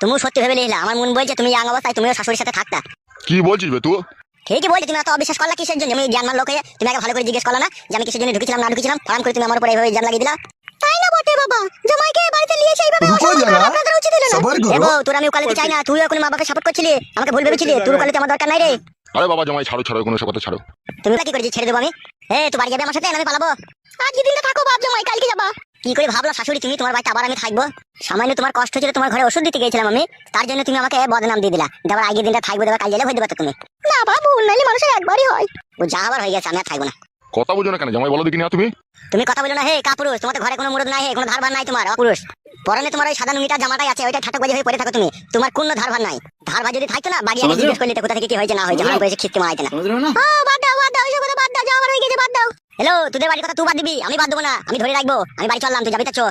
তুমিও সত্যি ভেবে নিলে আমার মন বলছে তুমি ইয়াং অবস্থায় তুমিও শাশুড়ির সাথে থাকতা। কি বলছিস বে তুই? ঠিকই বলছি তুমি এত অবিশ্বাস করলা কিসের জন্য? আমি জ্ঞান লোক হয়ে তুমি আগে ভালো করে জিজ্ঞেস করলা না যে আমি কিসের জন্য ঢুকেছিলাম না ঢুকেছিলাম? ফার্ম করে তুমি আমার উপরে এইভাবে জান লাগিয়ে দিলা। তাই না বটে বাবা? জামাইকে বাড়িতে নিয়ে এসে এইভাবে অসম্মান করা আপনাদের উচিত হলো না? করো। তোর আমি উকালতি চাই না তুইও এখন মা বাবাকে সাপোর্ট করছিলি? আমাকে ভুল ভেবেছিলি? তোর উকালতি আমার দরকার নাই রে। আরে বাবা জামাই ছাড়ো ছাড়ো কোনো সব কথা ছাড়ো। তুমি কি করেছি ছেড়ে দেবো আমি? এ তুই বাড়ি যাবে আমার সাথে আমি পালাবো। আজকে দিনটা থাকো বাপ জামাই কালকে কি করে ভাবলাম শাশুড়ি? তুমি তোমার বাড়িতে আবার আমি থাকব? সামান্য তোমার কষ্ট হচ্ছিল তোমার ঘরে ওষুধ দিতে গেছিলাম আমি। তার জন্য তুমি আমাকে বদনাম দিয়ে দিলা। দেবার আগের দিনটা থাকব দেবার কাল জেলে হয়ে দেবে তুমি। না বাবা ভুল নাইলে মানুষের একবারই হয়। ও যা আবার হয়ে গেছে আমি আর থাকব না। কথা বুঝো না কেন জামাই বলো দেখি না তুমি? তুমি কথা বলো না হে কাপুরুষ তোমার ঘরে কোনো মুরদ নাই হে কোনো ধারবার নাই তোমার অপুরুষ। পরনে তোমার ওই সাদা নুমিটা জামাটাই আছে ওইটা ঠাটক বাজে হয়ে পড়ে থাকো তুমি। তোমার কোনো ধারবার নাই। ধারবার যদি থাকতো না বাড়ি আমি জিজ্ঞেস করলে কোথা থেকে কি হয়েছে না হয়েছে আমার বয়সে খিস্তি মারাইতে না? ও বাদ দাও বাদ দাও ওইসব কথা বাদ দাও যা আবার হয়ে গেছে বাদ দাও। হ্যালো তোদের বাড়ির কথা তুই বাদ দিবি আমি বাদ দেবো না আমি ধরে রাখব আমি বাড়ি চললাম তুই যাবি তো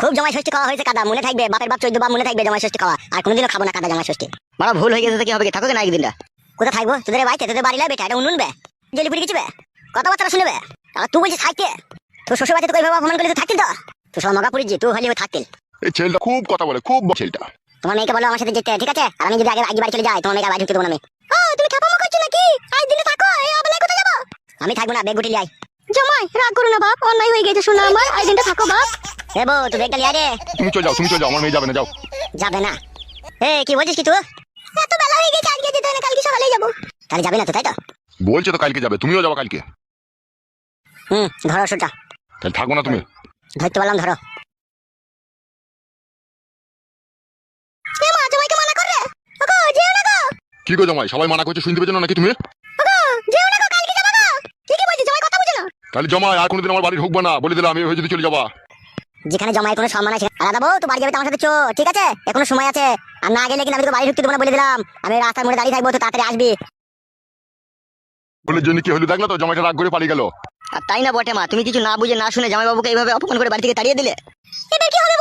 খুব জামাই ষষ্ঠী খাওয়া হয়েছে কাদা মনে থাকবে বাপের বাপ চৈদ্দ বাপ মনে থাকবে জামাই ষষ্ঠী খাওয়া আর কোনোদিনও খাব না কাদা জামাই ষষ্ঠী। মারা ভুল হয়ে গেছে কি হবে থাকো না একদিনটা? কোথায় থাকব? তোদের বাড়িতে তোদের বাড়ি লাগবে এটা উনুনবে জলিপুরি কিছু কথাবার্তা শুনবে। আর তুই বলছিস থাকতে? তোর শ্বশুর বাড়িতে তোকে এভাবে অপমান করলে তুই থাকতিল তো? তোর সব মগা পড়ি যে তুই হলে থাকতিল। এই ছেলেটা খুব কথা বলে খুব ছেলেটা। তোমার মেয়েকে বলো আমার সাথে যেতে ঠিক আছে? আর আমি যদি আগে আগে বাড়ি চলে যাই তোমার মেয়েকে বাড়ি ঢুকতে দেবো না আমি। ও তুমি খাপামো করছ নাকি? আজ দিনে থাকো এই আবেলায় কোথায় যাব? আমি থাকব না বেগ গুটি যাই জামাই রাগ করো না বাপ অন্যায় হয়ে গেছে শোনা আমার আজ দিনটা থাকো বাপ। এ বউ তুই লিয়া রে তুমি চলে যাও তুমি চলে যাও আমার মেয়ে যাবে না যাও। যাবে না। এ কি বলছিস কি তুই? এত বেলা হয়ে গেছে আজকে যেতে না কালকে সকালেই যাব। যাবে না তো তাই তো? বলছে তো কালকে যাবে তুমিও যাব কালকে। হুম ধরো ওষুধটা তাহলে থাকব না তুমি। ধরতে পারলাম ধরো। এ মা জামাইকে মানা করে ওগো যেও না গো। কি গো জামাই সবাই মানা করছে শুনতে পেছো নাকি তুমি? তাহলে জমায় আর কোনোদিন আমার বাড়ি ঢুকবো না। বলে দিলাম আমি যদি চলে যাবা। যেখানে জমায় কোনো সম্মান আছে আলাদা বউ তো বাড়ি যাবে তো আমার সাথে চো ঠিক আছে? এখনও সময় আছে। আর না গেলে কিন্তু আমি তো বাড়ি ঢুকতে দেবো না বলে দিলাম। আমি রাস্তার মধ্যে দাঁড়িয়ে থাকব তো তাড়াতাড়ি আসবি। বলে জন্য কি হলো দেখল তো জামাইটা রাগ করে পালিয়ে গেল। আর তাই না বটে মা তুমি কিছু না বুঝে না শুনে জামাই বাবুকে এইভাবে অপমান করে বাড়ি থেকে তাড়িয়ে দিলে? এবার কি হবে